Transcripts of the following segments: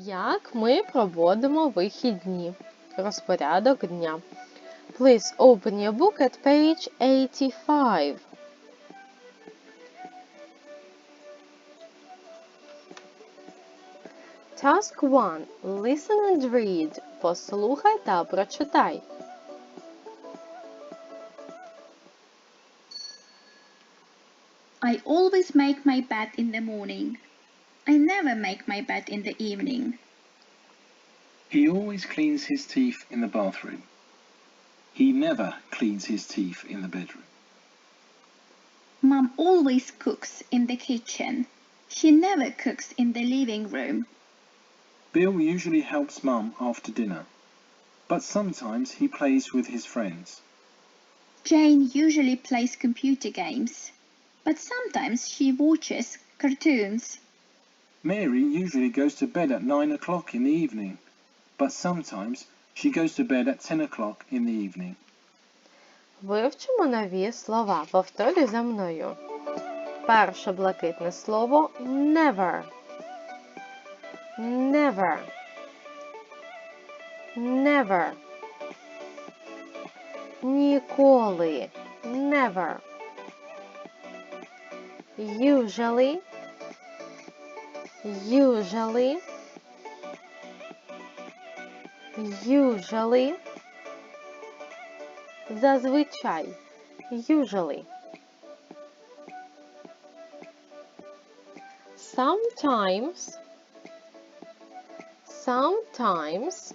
Як ми проводимо вихідні? Розпорядок дня. Please open your book at page 85. Task 1. Listen and read. Послухай та прочитай. I always make my bed in the morning. I never make my bed in the evening. He always cleans his teeth in the bathroom. He never cleans his teeth in the bedroom. Mom always cooks in the kitchen. She never cooks in the living room. Bill usually helps Mum after dinner, but sometimes he plays with his friends. Jane usually plays computer games, but sometimes she watches cartoons. Mary usually goes to bed at 9 o'clock in the evening, but sometimes she goes to bed at 10 o'clock in the evening. Вивчимо нові слова. Повторюй за мною. Перше блакитне слово never. Never. Never. Ніколи. Never. Usually. Usually. Usually. Зазвичай. Usually. Sometimes. Sometimes.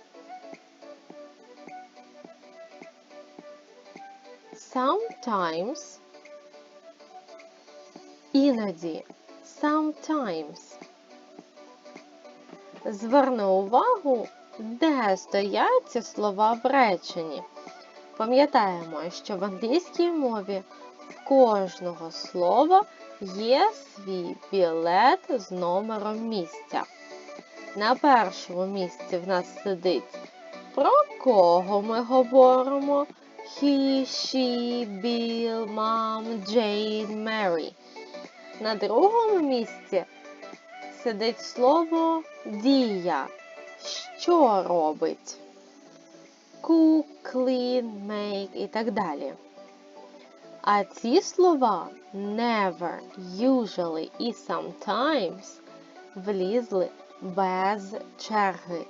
Sometimes. Іноді. Sometimes. Зверни увагу, де стоять ці слова в реченні. Пам'ятаємо, що в англійській мові в кожного слова є свій білет з номером місця. На першому місці в нас сидить про кого ми говоримо? He, she, Bill, Mom, Jane, Mary. На другому місці сидить слово дія. Що робить? Cook, make і так далі. А ці слова never, usually і sometimes влізли без черги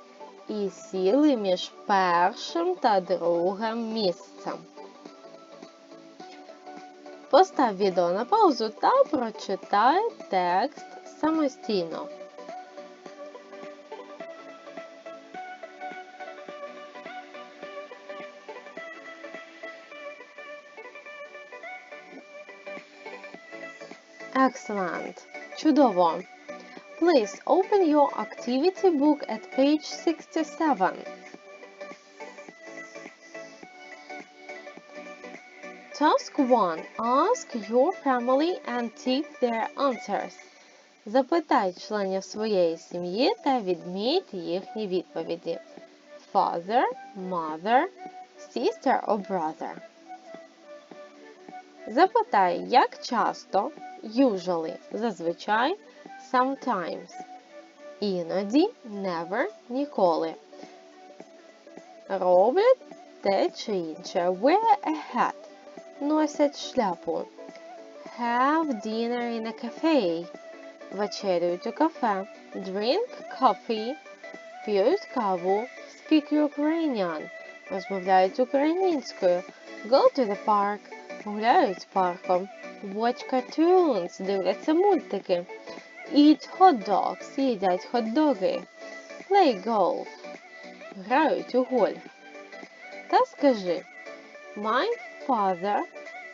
і сіли між першим та другим місцем. Постав відео на паузу та прочитай текст самостійно. Excellent. Чудово. Please open your activity book at page 67. Task 1. Ask your family and tick their answers. Запитай членів своєї сім'ї та відміть їхні відповіді. Father, mother, sister or brother. Запитай, як часто, usually, зазвичай, sometimes. Іноді, never, ніколи. Роблять те чи інше. Wear a hat. Носять шляпу. Have dinner in a cafe. Вечерюють у кафе. Drink coffee. П'ють каву. Speak Ukrainian. Розмовляють українською. Go to the park. Гуляють парком. Watch cartoons. Дивляться мультики. Eat hot dogs. Їдять хот-доги. Play golf. Грають у гольф. Та скажи My father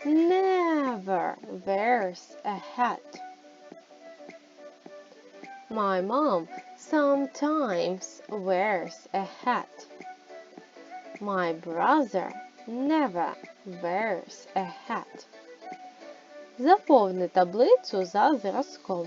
never wears a hat. My mom sometimes wears a hat. My brother never wears a hat. Заповни таблицю за зразком.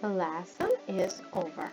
The lesson is over.